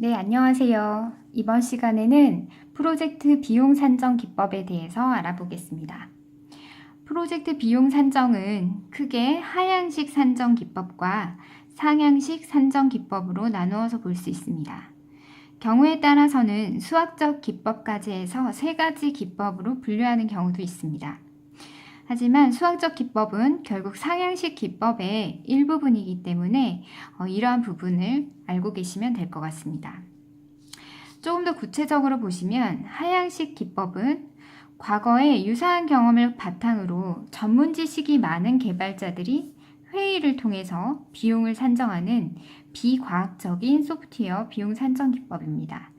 네, 안녕하세요. 이번 시간에는 프로젝트 비용 산정 기법에 대해서 알아보겠습니다. 프로젝트 비용 산정은 크게 하향식 산정 기법과 상향식 산정 기법으로 나누어서 볼 수 있습니다. 경우에 따라서는 수학적 기법까지 해서 세 가지 기법으로 분류하는 경우도 있습니다. 하지만 수학적 기법은 결국 상향식 기법의 일부분이기 때문에 어, 이러한 부분을 알고 계시면 될 것 같습니다. 조금 더 구체적으로 보시면 하향식 기법은 과거의 유사한 경험을 바탕으로 전문 지식이 많은 개발자들이 회의를 통해서 비용을 산정하는 비과학적인 소프트웨어 비용 산정 기법입니다.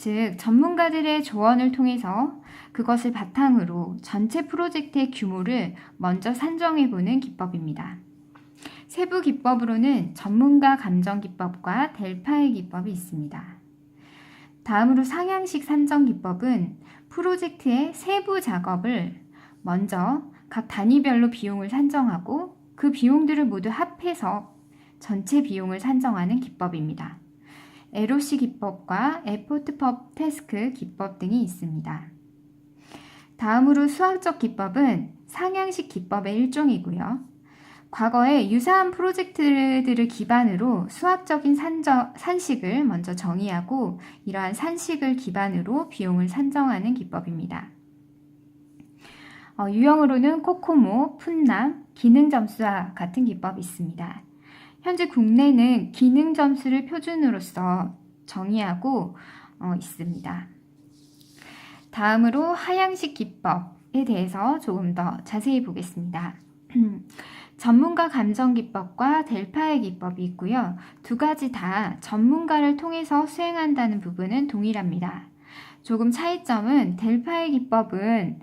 즉, 전문가들의 조언을 통해서 그것을 바탕으로 전체 프로젝트의 규모를 먼저 산정해 보는 기법입니다. 세부 기법으로는 전문가 감정 기법과 델파의 기법이 있습니다. 다음으로 상향식 산정 기법은 프로젝트의 세부 작업을 먼저 각 단위별로 비용을 산정하고 그 비용들을 모두 합해서 전체 비용을 산정하는 기법입니다. LOC 기법과 에포트 펍 태스크 기법 등이 있습니다. 다음으로 수학적 기법은 상향식 기법의 일종이고요. 과거에 유사한 프로젝트들을 기반으로 수학적인 산저, 산식을 먼저 정의하고 이러한 산식을 기반으로 비용을 산정하는 기법입니다. 어, 유형으로는 코코모, 푼남, 기능 점수와 같은 기법이 있습니다. 현재 국내는 기능 점수를 표준으로서 정의하고 어, 있습니다. 다음으로 하향식 기법에 대해서 조금 더 자세히 보겠습니다. 전문가 감정 기법과 델파의 기법이 있고요. 두 가지 다 전문가를 통해서 수행한다는 부분은 동일합니다. 조금 차이점은 델파의 기법은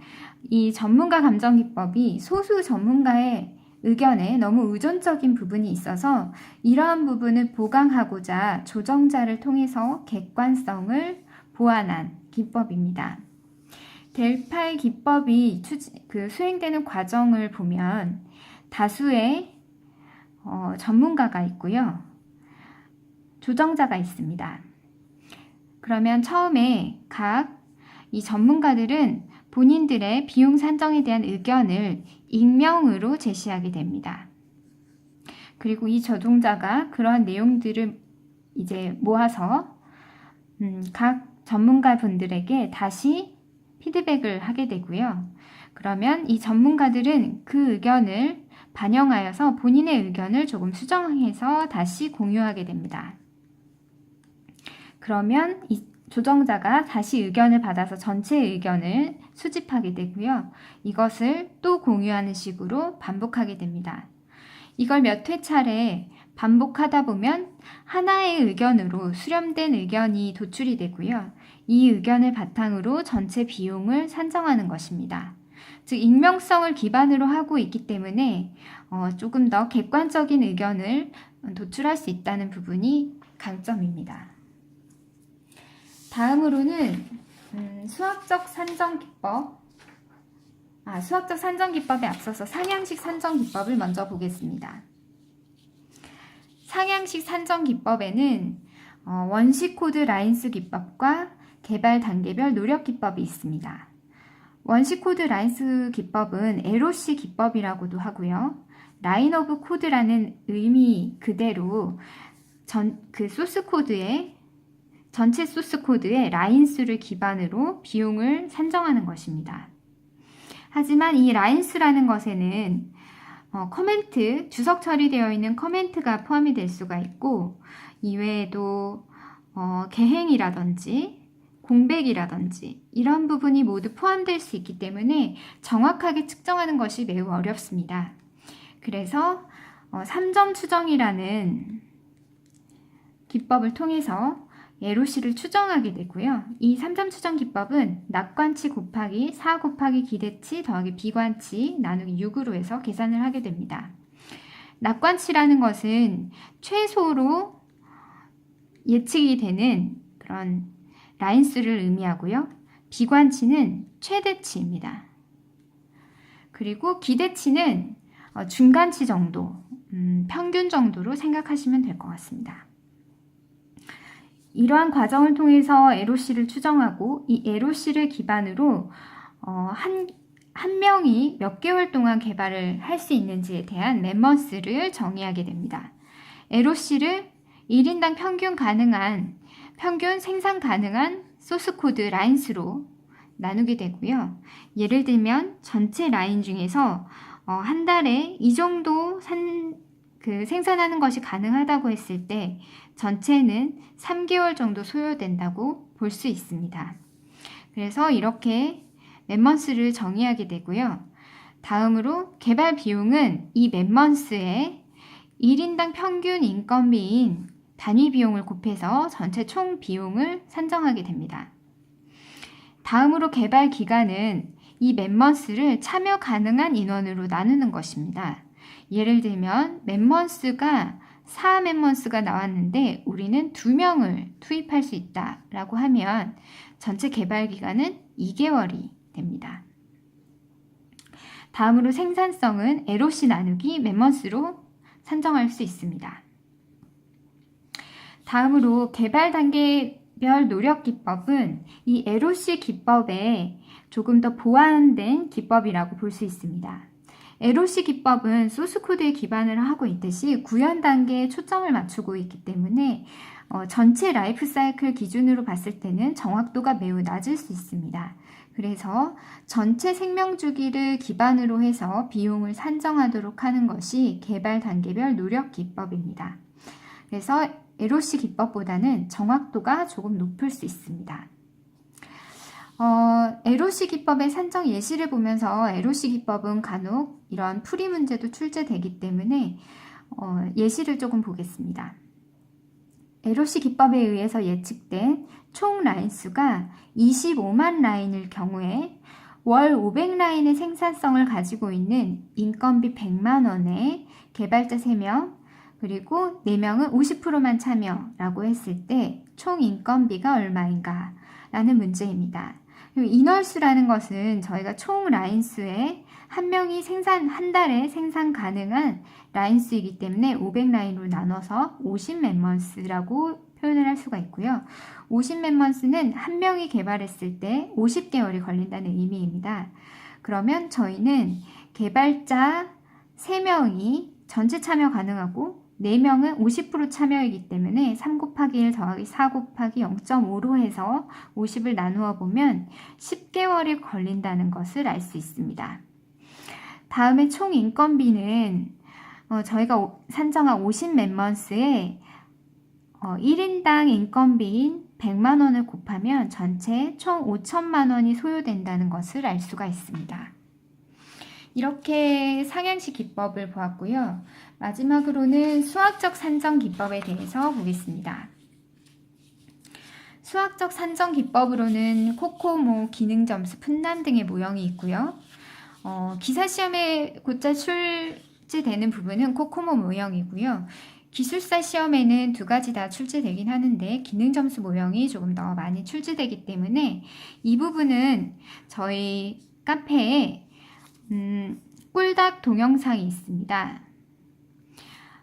이 전문가 감정 기법이 소수 전문가의 의견에 너무 의존적인 부분이 있어서 이러한 부분을 보강하고자 조정자를 통해서 객관성을 보완한 기법입니다. 델파의 기법이 그 수행되는 과정을 보면 다수의 어, 전문가가 있고요. 조정자가 있습니다. 그러면 처음에 각 이 전문가들은 본인들의 비용 산정에 대한 의견을 익명으로 제시하게 됩니다. 그리고 이 조종자가 그러한 내용들을 이제 모아서 음, 각 전문가 분들에게 다시 피드백을 하게 되고요. 그러면 이 전문가들은 그 의견을 반영하여서 본인의 의견을 조금 수정해서 다시 공유하게 됩니다. 그러면 이 조정자가 다시 의견을 받아서 전체 의견을 수집하게 되고요. 이것을 또 공유하는 식으로 반복하게 됩니다. 이걸 몇 회 차례 반복하다 보면 하나의 의견으로 수렴된 의견이 도출이 되고요. 이 의견을 바탕으로 전체 비용을 산정하는 것입니다. 즉, 익명성을 기반으로 하고 있기 때문에 어, 조금 더 객관적인 의견을 도출할 수 있다는 부분이 강점입니다. 다음으로는 음, 수학적 산정 기법, 아, 수학적 산정 기법에 앞서서 상향식 산정 기법을 먼저 보겠습니다. 상향식 산정 기법에는 어, 원시 코드 라인수 기법과 개발 단계별 노력 기법이 있습니다. 원시 코드 라인수 기법은 LOC 기법이라고도 하고요. 라인 오브 코드라는 의미 그대로 전, 그 소스 코드에 전체 소스 코드의 라인 수를 기반으로 비용을 산정하는 것입니다. 하지만 이 라인 수라는 것에는 어, 커멘트, 주석 처리되어 있는 커멘트가 포함이 될 수가 있고 이외에도 어, 개행이라든지 공백이라든지 이런 부분이 모두 포함될 수 있기 때문에 정확하게 측정하는 것이 매우 어렵습니다. 그래서 어, 3점 추정이라는 기법을 통해서 예로시를 추정하게 되고요. 이 3점 추정 기법은 낙관치 곱하기 4 곱하기 기대치 더하기 비관치 나누기 6으로 해서 계산을 하게 됩니다. 낙관치라는 것은 최소로 예측이 되는 그런 라인수를 의미하고요. 비관치는 최대치입니다. 그리고 기대치는 어, 중간치 정도, 음, 평균 정도로 생각하시면 될 것 같습니다. 이러한 과정을 통해서 LOC를 추정하고 이 LOC를 기반으로 어, 한, 한 명이 몇 개월 동안 개발을 할 수 있는지에 대한 멤버스를 정의하게 됩니다. LOC를 1인당 평균 가능한 평균 생산 가능한 소스 코드 라인수로 나누게 되고요. 예를 들면 전체 라인 중에서 어, 한 달에 이 정도 산, 그 생산하는 것이 가능하다고 했을 때 전체는 3개월 정도 소요된다고 볼 수 있습니다. 그래서 이렇게 멤먼스를 정의하게 되고요. 다음으로 개발 비용은 이 멤먼스의 1인당 평균 인건비인 단위 비용을 곱해서 전체 총 비용을 산정하게 됩니다. 다음으로 개발 기간은 이 멤먼스를 참여 가능한 인원으로 나누는 것입니다. 예를 들면 멤먼스가 4 멤먼스가 나왔는데 우리는 2명을 투입할 수 있다라고 하면 전체 개발 기간은 2개월이 됩니다. 다음으로 생산성은 LOC 나누기 멤먼스로 산정할 수 있습니다. 다음으로 개발 단계별 노력 기법은 이 LOC 기법에 조금 더 보완된 기법이라고 볼 수 있습니다. LOC 기법은 소스 코드에 기반을 하고 있듯이 구현 단계에 초점을 맞추고 있기 때문에 어, 전체 라이프 사이클 기준으로 봤을 때는 정확도가 매우 낮을 수 있습니다. 그래서 전체 생명 주기를 기반으로 해서 비용을 산정하도록 하는 것이 개발 단계별 노력 기법입니다. 그래서 LOC 기법보다는 정확도가 조금 높을 수 있습니다. 어, LOC 기법의 산정 예시를 보면서 LOC 기법은 간혹 이런 풀이 문제도 출제되기 때문에 어, 예시를 조금 보겠습니다. LOC 기법에 의해서 예측된 총 라인 수가 25만 라인일 경우에 월 500라인의 생산성을 가지고 있는 인건비 100만 원에 개발자 3명 그리고 4명은 50%만 참여라고 했을 때 총 인건비가 얼마인가 라는 문제입니다. 인월수라는 것은 저희가 총 라인 수에 한 명이 생산, 한 달에 생산 가능한 라인 수이기 때문에 500라인으로 나눠서 50멤먼스라고 표현을 할 수가 있고요. 50멤먼스는 한 명이 개발했을 때 50개월이 걸린다는 의미입니다. 그러면 저희는 개발자 3명이 전체 참여 가능하고 4명은 50% 참여이기 때문에 3 곱하기 1 더하기 4 곱하기 0.5로 해서 50을 나누어 보면 10개월이 걸린다는 것을 알 수 있습니다. 다음에 총 인건비는 어, 저희가 산정한 50 멤먼스에 어, 1인당 인건비인 100만 원을 곱하면 전체 총 5천만 원이 소요된다는 것을 알 수가 있습니다. 이렇게 상향식 기법을 보았고요. 마지막으로는 수학적 산정 기법에 대해서 보겠습니다. 수학적 산정 기법으로는 코코모, 기능 점수, 분남 등의 모형이 있고요. 어, 기사 시험에 곧잘 출제되는 부분은 코코모 모형이고요. 기술사 시험에는 두 가지 다 출제되긴 하는데 기능 점수 모형이 조금 더 많이 출제되기 때문에 이 부분은 저희 카페에 음, 꿀닭 동영상이 있습니다.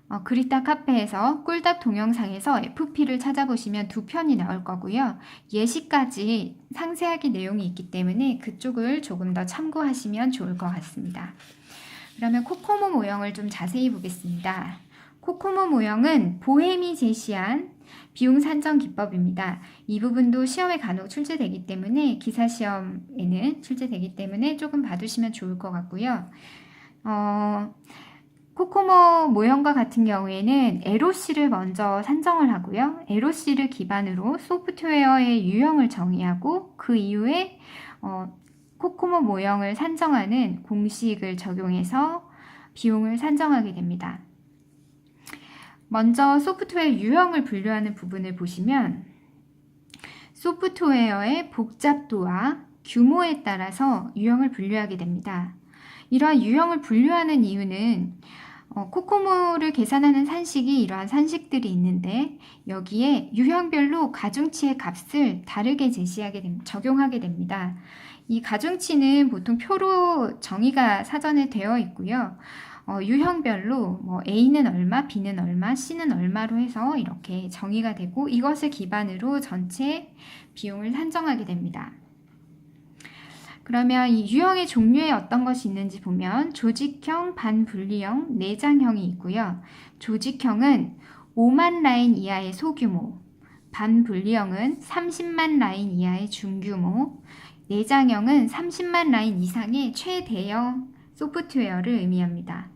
어, 그리타 카페에서 꿀답 동영상에서 FP를 찾아보시면 두 편이 나올 거고요. 예시까지 상세하게 내용이 있기 때문에 그쪽을 조금 더 참고하시면 좋을 것 같습니다. 그러면 코코모 모형을 좀 자세히 보겠습니다. 코코모 모형은 보헤미 제시한 비용 산정 기법입니다. 이 부분도 시험에 간혹 출제되기 때문에 기사 시험에는 출제되기 때문에 조금 봐두시면 좋을 것 같고요. 어, 코코모 모형과 같은 경우에는 LOC를 먼저 산정을 하고요. LOC를 기반으로 소프트웨어의 유형을 정의하고 그 이후에 어, 코코모 모형을 산정하는 공식을 적용해서 비용을 산정하게 됩니다. 먼저 소프트웨어 유형을 분류하는 부분을 보시면 소프트웨어의 복잡도와 규모에 따라서 유형을 분류하게 됩니다. 이러한 유형을 분류하는 이유는 어, 코코모를 계산하는 산식이 이러한 산식들이 있는데 여기에 유형별로 가중치의 값을 다르게 제시하게 됩, 적용하게 됩니다. 이 가중치는 보통 표로 정의가 사전에 되어 있고요. 어, 유형별로 뭐 A는 얼마, B는 얼마, C는 얼마로 해서 이렇게 정의가 되고 이것을 기반으로 전체 비용을 산정하게 됩니다. 그러면 이 유형의 종류에 어떤 것이 있는지 보면 조직형, 반분리형, 내장형이 있고요. 조직형은 5만 라인 이하의 소규모, 반분리형은 30만 라인 이하의 중규모, 내장형은 30만 라인 이상의 최대형 소프트웨어를 의미합니다.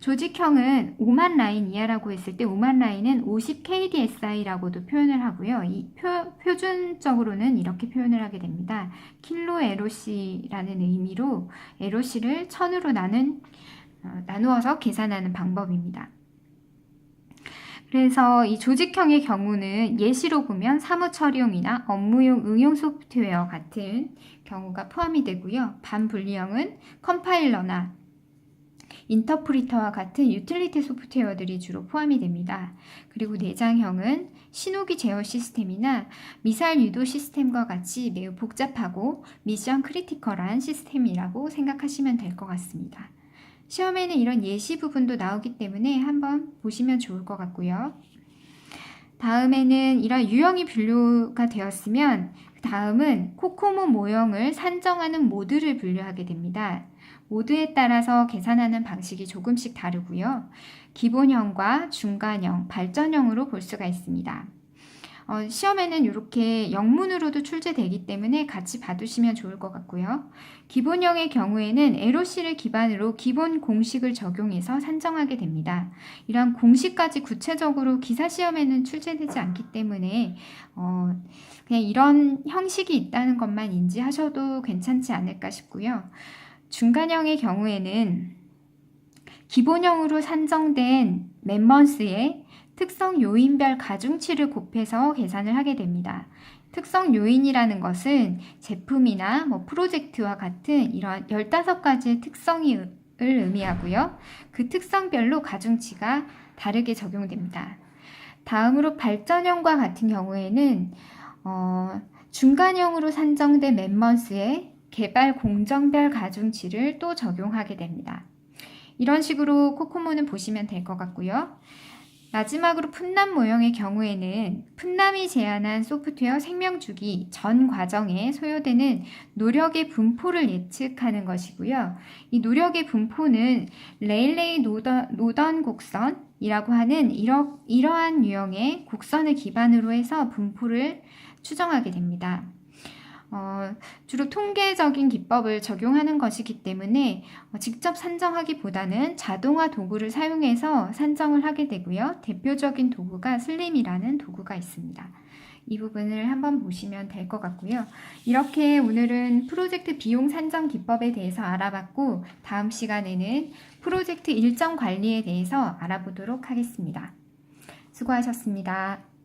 조직형은 5만 라인 이하라고 했을 때 5만 라인은 50kdsi라고도 표현을 하고요. 이 표, 표준적으로는 이렇게 표현을 하게 됩니다. 킬로 LOC라는 의미로 LOC를 1000으로 나눈, 어, 나누어서 계산하는 방법입니다. 그래서 이 조직형의 경우는 예시로 보면 사무 처리용이나 업무용 응용 소프트웨어 같은 경우가 포함이 되고요. 반분리형은 컴파일러나 인터프리터와 같은 유틸리티 소프트웨어들이 주로 포함이 됩니다. 그리고 내장형은 신호기 제어 시스템이나 미사일 유도 시스템과 같이 매우 복잡하고 미션 크리티컬한 시스템이라고 생각하시면 될 것 같습니다. 시험에는 이런 예시 부분도 나오기 때문에 한번 보시면 좋을 것 같고요. 다음에는 이런 유형이 분류가 되었으면 다음은 코코모 모형을 산정하는 모드를 분류하게 됩니다. 모드에 따라서 계산하는 방식이 조금씩 다르고요. 기본형과 중간형, 발전형으로 볼 수가 있습니다. 어, 시험에는 이렇게 영문으로도 출제되기 때문에 같이 봐두시면 좋을 것 같고요. 기본형의 경우에는 LOC를 기반으로 기본 공식을 적용해서 산정하게 됩니다. 이러한 공식까지 구체적으로 기사 시험에는 출제되지 않기 때문에 어, 그냥 이런 형식이 있다는 것만 인지하셔도 괜찮지 않을까 싶고요. 중간형의 경우에는 기본형으로 산정된 멤먼스의 특성 요인별 가중치를 곱해서 계산을 하게 됩니다. 특성 요인이라는 것은 제품이나 뭐 프로젝트와 같은 이런 15가지의 특성을 의미하고요. 그 특성별로 가중치가 다르게 적용됩니다. 다음으로 발전형과 같은 경우에는 어, 중간형으로 산정된 멤먼스의 개발 공정별 가중치를 또 적용하게 됩니다. 이런 식으로 코코모는 보시면 될 것 같고요. 마지막으로 풋남 모형의 경우에는 풋남이 제안한 소프트웨어 생명주기 전 과정에 소요되는 노력의 분포를 예측하는 것이고요. 이 노력의 분포는 레일레이 노던, 노던 곡선이라고 하는 이러, 이러한 유형의 곡선을 기반으로 해서 분포를 추정하게 됩니다. 어, 주로 통계적인 기법을 적용하는 것이기 때문에 어, 직접 산정하기보다는 자동화 도구를 사용해서 산정을 하게 되고요. 대표적인 도구가 슬림이라는 도구가 있습니다. 이 부분을 한번 보시면 될 것 같고요. 이렇게 오늘은 프로젝트 비용 산정 기법에 대해서 알아봤고 다음 시간에는 프로젝트 일정 관리에 대해서 알아보도록 하겠습니다. 수고하셨습니다.